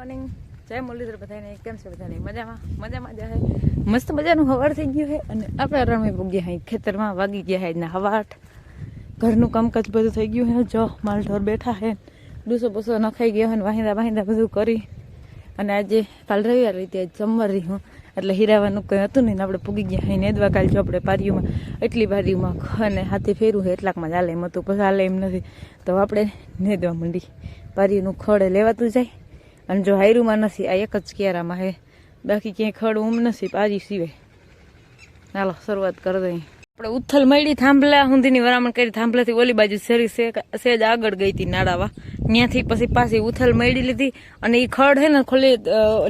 Morning જય મુરલીધર બધાને કેમ છે બધાને મજામાં? મજામાં જ મસ્ત મજાનું હવાર થઈ ગયું છે અને આપણે રણમાં પૂગ્યા હે ખેતરમાં વાગી ગયા હે ને હવાટ. ઘરનું કામકાજ બધું થઈ ગયું હે. જો, માલ ઢોર બેઠા હે. ડૂસો બૂસો નખાઈ ગયો હે ને વાહિંદા વાહિંદા બધું કરી. અને આજે કાલ રવિવાર રીતે રહી હું. એટલે હીરાવાનું કંઈ હતું નહીં આપણે પૂગી ગયા હે. નેદવા કાલ જો આપણે પારીઓમાં એટલી બારીઓમાં અને હાથે ફેરવું હે. એટલાકમાં ચાલે એમ હતું, પછી હાલે એમ નથી. તો આપણે નેદવા માંડી. પારીઓનું ખડે લેવાતું જાય. અને જો હાયરુમાં નથી, આ એક જ કેરામાં હે. બાકી ક્યાંય ખડ ઉમ નથી, પાજી સિવાય. ચાલો શરૂઆત કરી દઈએ. આપણે ઉથલ મળી, થાંભલા સુધીની વરામણ કરી, થાંભલાથી ઓલી બાજુ શેરી સેજ આગળ ગઈ હતી નાડાવા ત્યાંથી પછી પાછી ઉથલ મળી લીધી અને એ ખડ હે ને ખોલી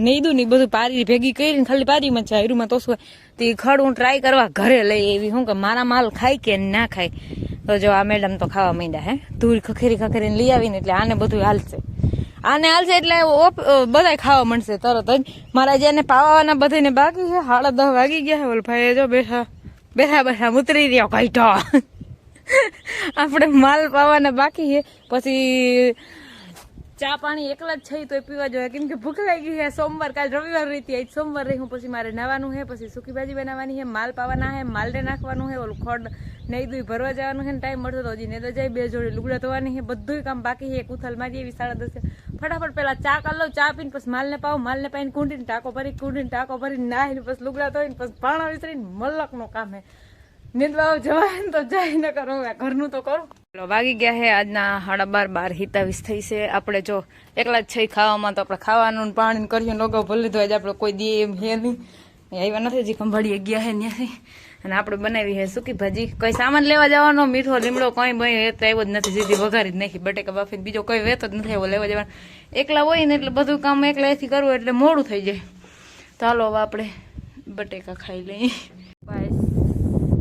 નેદું ને બધું પારી ભેગી કરીને ખાલી પારીમાં છે, હાયરુમાં તો શું તો એ ખડ હું ટ્રાય કરવા ઘરે લઈ એવી હું કે મારા માલ ખાય કે ના ખાય? તો જો આ મેડમ તો ખાવા માંડ્યા હે. ધૂળ ખખેરી ખખેરીને લઈ આવીને એટલે આને બધું હાલશે. આને હાલશે એટલે બધા ખાવા મળશે તરત જ. મારા જેને પાવાના બધાને બાકી છે, સાડા દસ વાગી ગયા ઓલ ભાઈ જો બેઠા બેઠા બેઠા ઉતરી રહ્યો કાઢો આપણે માલ પાવાના બાકી છે. પછી ચા પાણી એકલા જ છે તો પીવા જોઈએ. કેમ કે ભૂખ લાગી છે. સોમવાર કાલ રવિવાર રીતે આજ સોમવાર રહી. હું પછી મારે નાવાનું છે, પછી સુકી ભાજી બનાવવાની છે, માલ પાવાના છે, માલને નાખવાનું છે, ઓલું ખોડ નહીં દુઈ ભરવા જવાનું છે ને ટાઈમ મળતો તો હજી ને તો જાય બે જોડે લુગડા ધોવાની છે. બધું કામ બાકી છે. એક ઉથલ મારી એવી સાડા દસે ફટાફટ પેલા ચા કરી ચા પીને પછી માલને પાવ, માલને પાઈને કુંડીને ટાંકો ભરી, કુંડીને ટાંકો ભરીને નાહીને પછી લુગડા ધોઈને પછી પાણા વિસરીને મલકનું કામ. હે નિંદવાઓ જવાય તો જાય ન કરો ઘરનું તો કરું. ચલો વાગી ગયા હે આજના સાડા બાર બાર હિતાવીસ થઈ છે. આપણે જો એકલા જ છે ખાવામાં, તો આપણે ખાવાનું પાણી કર્યું લોગો ભૂલી લીધો આજે આપણે કોઈ દે એમ હે નહીં. આવ્યા નથી, હજી ખંભાળીએ ગયા હે ત્યાંથી અને આપણે બનાવી છે સૂકી ભાજી. કોઈ સામાન લેવા જવાનો, મીઠો, લીમડો, કોઈ ભાઈ એ તો આવ્યો જ નથી, સીધી વઘારી જ નહીં બટેકા બાફી બીજો કોઈ વેતો જ નથી આવ્યો લેવા જવાનો. એકલા હોય ને એટલે બધું કામ એકલાથી કરવું એટલે મોડું થઈ જાય. ચાલો હવે આપણે બટેકા ખાઈ લઈએ.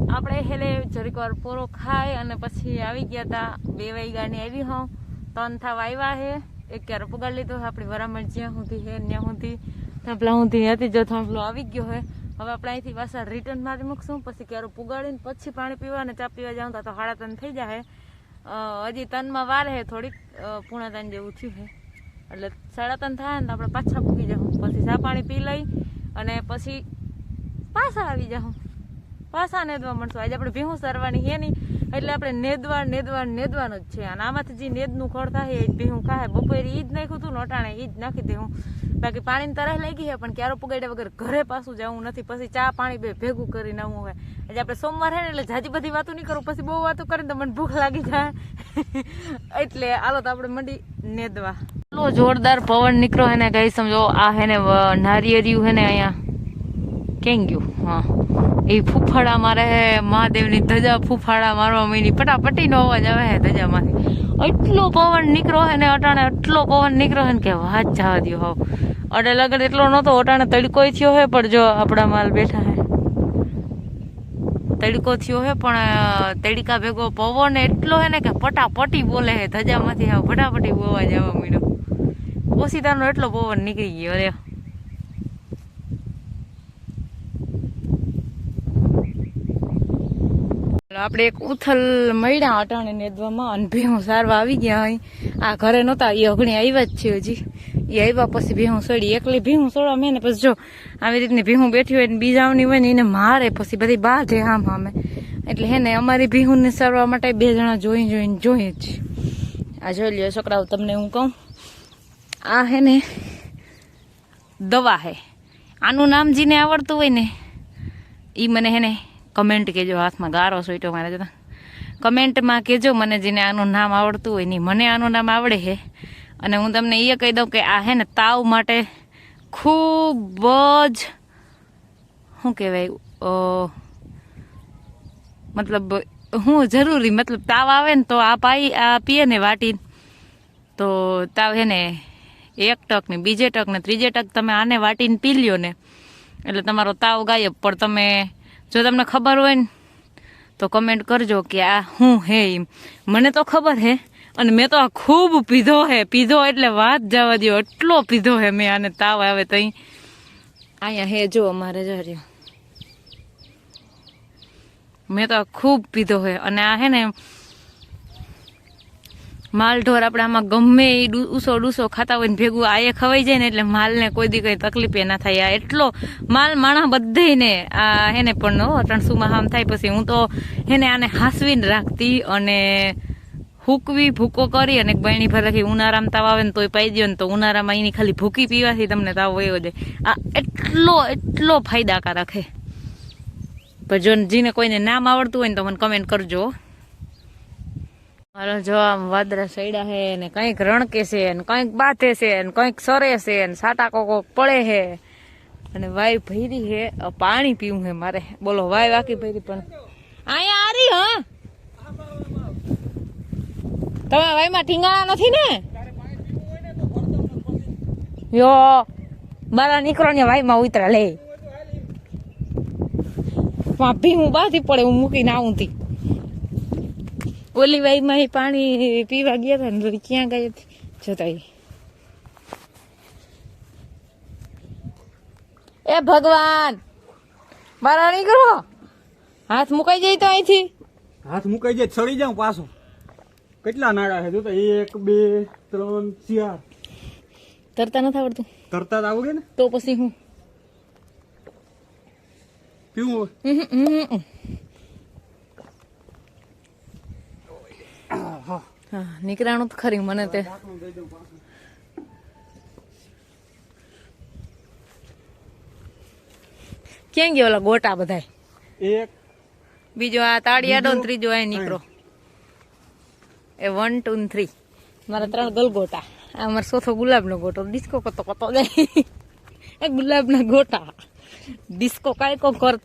આપણે હેલે જરીક વાર પૂરો ખાય અને પછી આવી ગયા હતા બે વાગ્યાની આવી હોઉં ત્રણ થાવ આવ્યા હે. એક ક્યારે પગાર લીધો આપણી વરામણ જ્યાં સુધી હે ત્યાં સુધી. થાંભલા સુધી હતી, જો થાંભલો આવી ગયો હે. હવે આપણે અહીંથી પાછા રિટર્ન મારી મૂકશું, પછી ક્યારે પુગાડીને પછી પાણી પીવા અને ચા પીવા જાઉં તો હાડા તન થઈ જાય હજી તનમાં વાર હે થોડીક પૂણા તન જેવું થયું હે. એટલે સાડા તન થાય ને તો આપણે પાછા પૂગી જાઉં પછી ચા પાણી પી લઈ અને પછી પાછા આવી જાઉં પાછા નેદવા મળશું. આજે આપણે ભીહું સરવાની છે નહીં. એટલે આપણે નેદવા નેદવા નેદવાનું જ છે. અને આમાંથી જે નેદનું ખડ થાય એ જ ભેહું ખાય. બપોરે ઈ જ નાખ્યું હતું નોટાણે એ જ નાખી દેવું બાકી પાણીની તરાહ લાગી છે, પણ ક્યારો પુગાડ્યા વગર ઘરે પાછું જવું નથી. પછી ચા પાણી બે ભેગું કરીને આવું હોય આજે આપણે સોમવાર હે ને, એટલે જાજી બધી વાતો નહીં કરું. પછી બહુ વાતો કરીને તો મને ભૂખ લાગી જાય. એટલે આલો તો આપણે મંડી નેદવા. એટલો જોરદાર પવન નીકળો હે ને કઈ સમજો, આ હે ને નારિયેરિયું હે ને અહીંયા. કેમ ગયું? હા. એ ફૂફાડા મારે હે, મહાદેવની ધજા ફૂફાડા મારવા માંડી. પટાપટીનો અવાજ આવે હે ધજામાંથી. એટલો પવન નીકળો હે ને અટાણે, એટલો પવન નીકળો હે ને કે વાત જવા દો હોવ અડે લગડ એટલો નહોતો, અટાણે તડકોય થયો હે, પણ જો આપણા માલ બેઠા હે. તડકો થયો હે, પણ તડકા ભેગો પવન એટલો હે ને કે પટાપટી બોલે હે ધજામાંથી. હા, ફટાફટી અવાજ આવવા માંડ્યો. ઓસીતાનો એટલો પવન નીકળી ગયો રે આપણે એક ઉથલ મળ્યા અટાણે નેદવામાં અને ભેહું સારવા આવી ગયા અહીં. આ ઘરે નહોતા એ અગણી આવ્યા જ છે હજી. એ આવ્યા પછી ભેહું સડી. એકલી ભેહું સડવા મેં ને પછી જો આવી રીતની ભેહું બેઠી હોય ને બીજાઓની હોય ને એને મારે પછી બધી બાંધે આમ અમે એટલે હે ને અમારી ભેહુંને સરવા માટે બે જણા જોઈ જોઈને જોઈએ જ. આ જોઈ લ્યો છોકરાઓ, તમને હું કહું? આ હે ને દવા હે. આનું નામ જીને આવડતું હોય ને એ મને હે ને કમેન્ટ કહેજો હાથમાં ગારો સોઈટો મારે જતા કમેન્ટમાં કહેજો મને જેને આનું નામ આવડતું હોય નહીં મને આનું નામ આવડે છે અને હું તમને એ કહી દઉં કે આ હે ને તાવ માટે ખૂબ જ, શું કહેવાય મતલબ હું જરૂરી, મતલબ તાવ આવે ને તો આ પાઈ, આ પીએ ને વાટીને. તો તાવ હે ને એક ટક ને બીજે ટક ને ત્રીજે ટક તમે આને વાટીને પી લ્યો ને. એટલે તમારો તાવ ગાયબ. પણ તમે જો તમને ખબર હોય ને તો કમેન્ટ કરજો કે આ હું હે એમ. મને તો ખબર હે અને મેં તો આ ખૂબ પીધો હે. પીધો એટલે વાત જવા દો એટલો પીધો હે મેં આને તાવ આવે તો અહીંયા હે જો અમારે જો મેં તો આ ખૂબ પીધો હે. અને આ હે ને માલ ઢોર આપણે આમાં ગમે એ ઉસો ડૂસો ખાતા હોય ને ભેગું આ એ ખવાઈ જાય ને એટલે માલને કોઈ દી કઈ તકલીફ એ ના થાય. આ એટલો માલ માણા બધેને આ હેને પણ ત્રણસુમાં હામ થાય પછી હું તો હેને આને હાસવીને રાખતી અને ભૂકવી ભૂકો કરી અને બહેણી ભર રાખી. ઉનાળામાં તાવ આવે ને તોય પાઈ દો ને તો ઉનાળામાં એની ખાલી ભૂકી પીવાથી તમને તાવ વયો જાય. આ એટલો એટલો ફાયદાકારક છે પણ જો જેને કોઈને નામ આવડતું હોય ને તો મને કમેન્ટ કરજો. હો. હાલો જો આમ વાદળા સૈડા હે ને કંઈક રણકે છે ને કંઈક બાથે છે ને કંઈક સરે છે ને સાટા કોકો પડે છે અને વાય ભૈરી હે પાણી પીવું હે મારે. બોલો વાય વાકી ભૈરી પણ. અહીંયા આરી હા. તમે વાયમાં ઠીંગાણા નથી ને? યો, મારા નીકળો ને વાયમાં ઉતરા, લે. ભીમું બાથી પડે, હું મૂકીને આવું તી. ઓલી વાઈમાં માં પાણી પીવા ગયા હતા ને ક્યાં ગયા હતી? જોતા એ ભગવાન! મારા નીકળો હાથ મુકાઈ જાય તો અહીંથી? હાથ મુકાઈ જાય ચડી જાઉં પાછો. કેટલા નાળા છે? જોતા એક બે ત્રણ ચાર. તરતા નથી આવડતું. તરતા જ આવડે ને? તો પછી હું? પીવું હા નીકળાણું તો ખરી મને તે. ક્યાં ગયા ઓલા ગોટા બધાય? એક બીજો આ તાળિયાડો ત્રીજો આ નીકળો. એ વન ટુ થ્રી મારા ત્રણ ગલગોટા. આ મારો ચોથો ગુલાબનો ગોટો. ડિસ્કો કતો કતો જાય. એ ગુલાબના ગોટા. ડિસ્કો કાંઈ કર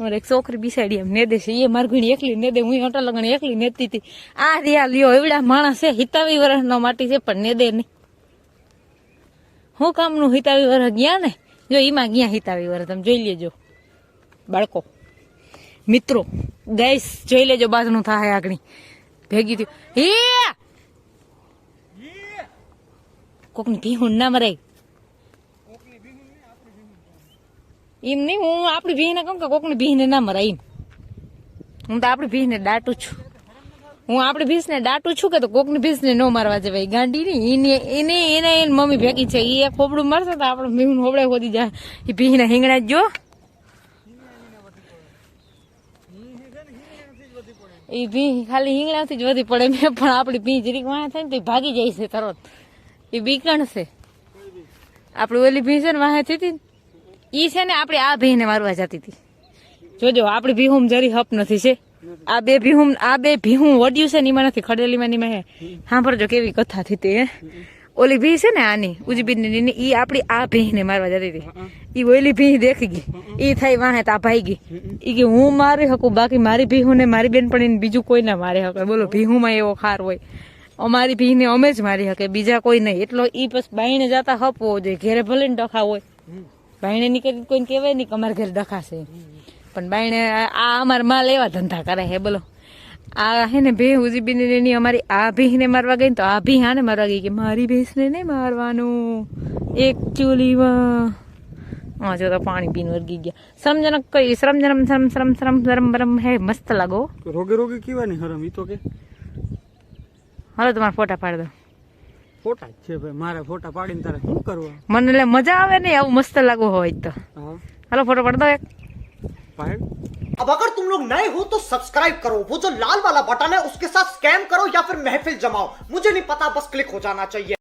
મારે એક છોકરી બિસાડી એમ ને દેશે એ મારી ઘણી એકલી નેદે હું હોટલ લગણ એકલી નેતી હતી આ રિયા લ્યો, એવડા માણસ છે હિતાવી વર્ષનો માટી છે, પણ ને દે નહીં હું કામનું હિતાવી વર્ષ ગયા ને? જો એમાં ગયા હિતાવી વર્ષ તમે જોઈ લેજો. બાળકો, મિત્રો ગેસ જોઈ લેજો બાજનું થાય આગળ. ભેગી થયું. હે કોકની ભીહું ના મરાય. એમ નહીં, હું આપણી ભીને કહું કે કોકની ભીને ના મરાય એમ. હું તો આપણી ભીને દાટું છું. હું આપણી ભીસને દાટું છું કે તો કોકની ભીસને ન મારવા જવાય. ગાંડી ને એને એને એને, એની મમ્મી ભેગી છે. એ એક હોબડું મારશે તો આપણે ભીહું હોબળે ખોદી જાય. એ ભીને હિંગણા જ એ ભી ખાલી હિંગણાથી જ વધી પડે. મેં પણ આપણી ભી જરીક વાહ થાય ને તો ભાગી જાય છે તરત. એ બીકણ છે. આપણી ઓલી ભી છે ને વાહે થતી ઈ છે ને આપણે આ ભીને મારવા જતી હતી. જોજો, આપણી ભીહુમ જરી હપ નથી છે. આ બે ભીહુમ, આ બે ભીહું વડ્યું છે ને એમાં નથી, ખડેલીમાં નીમાં હે. સાંભળજો કેવી કથા થઈ તે ઓલી ભી છે ને આની ઉજબીન ઈ આપણી આ ભીને મારવા જતી હતી. ઈ ઓલી ભી દેખી ગઈ. ઈ થઈ વાહે તા ભાઈ ગઈ. ઈ કે હું મારી શકું, બાકી મારી ભીહું ને મારી બેન પણ બીજું કોઈ ના મારી શકે. બોલો, ભીહુમાં એવો ખાર હોય. અમારી ભીને અમે જ મારી શકે, બીજા કોઈ નહીં. એટલો ઈ પછી બાઈને જતા હપવો જોઈએ. ઘેરે ભલે ને ડખા હોય. બાઈને નીકળી કોઈને કહેવાય નહીં કે અમારા ઘરે ડખાશે પણ બાયણે આ અમારા માલ એવા ધંધા કરે હે બોલો. આ હે ને ભે ઉજીબીને એની અમારી આ ભીને મારવા ગઈ તો આ ભી હાને મારવા ગઈ કે મારી ભેંસને નહીં મારવાનું. એક ચૂલીમાં હા જો તો પાણી પીને વર્ગી ગયા. શ્રમજનક કઈ શ્રમજનમ શ્રમ શ્રમ શ્રમ શ્રમ બ્રમ હે મસ્ત લાગો. રોગે રોગે કેવાની હરમ? ઈ તો કે. હાલો તમારા ફોટા પાડી દો. ફોટા જ છે ભાઈ મારે ફોટા પાડીને તારે શું કરવા મને એટલે મજા આવે ને આવું મસ્ત લાગવું હોય તો હા હાલો ફોટો પાડી દો એક પાડ अब अगर तुम लोग नए हो तो सब्सक्राइब करो वो जो लाल वाला बटन है उसके साथ स्कैम करो या फिर महफिल जमाओ मुझे नहीं पता बस क्लिक हो जाना चाहिए